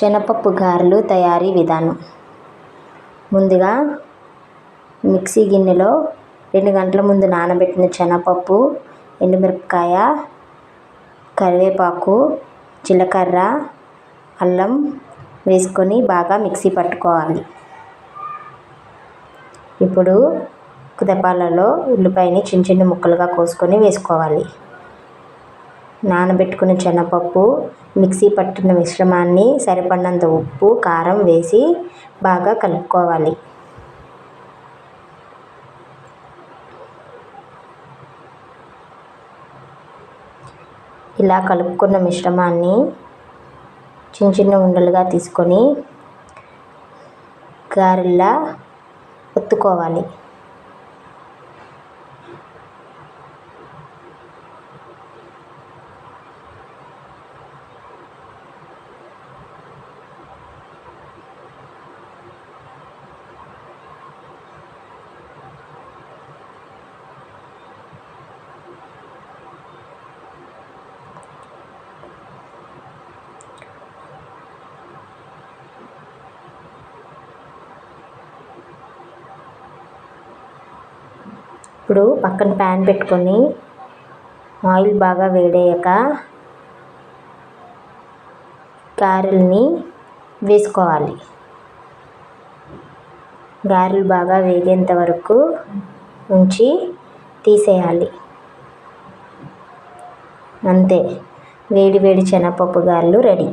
శనగపప్పు గారెలు తయారీ విధానం. ముందుగా మిక్సీ గిన్నెలో రెండు గంటల ముందు నానబెట్టిన శనగపప్పు ఎండుమిరపకాయ కరివేపాకు జీలకర్ర అల్లం వేసుకొని బాగా మిక్సీ పట్టుకోవాలి. ఇప్పుడు కుదపాలలో ఉల్లిపాయని చిన్న చిన్న ముక్కలుగా కోసుకొని వేసుకోవాలి. నానబెట్టుకున్న శనగపప్పు మిక్సీ పట్టిన మిశ్రమాన్ని సరిపడినంత ఉప్పు కారం వేసి బాగా కలుపుకోవాలి. ఇలా కలుపుకున్న మిశ్రమాన్ని చిన్న చిన్న ఉండలుగా తీసుకొని గారెల్లా ఒత్తుకోవాలి. ఇప్పుడు పక్కన ప్యాన్ పెట్టుకొని ఆయిల్ బాగా వేడయ్యాక గారెల్ని వేసుకోవాలి. గారెలు బాగా వేగేంత వరకు ఉంచి తీసేయాలి. అంతే వేడి వేడి శనగపప్పు గారెలు రెడీ.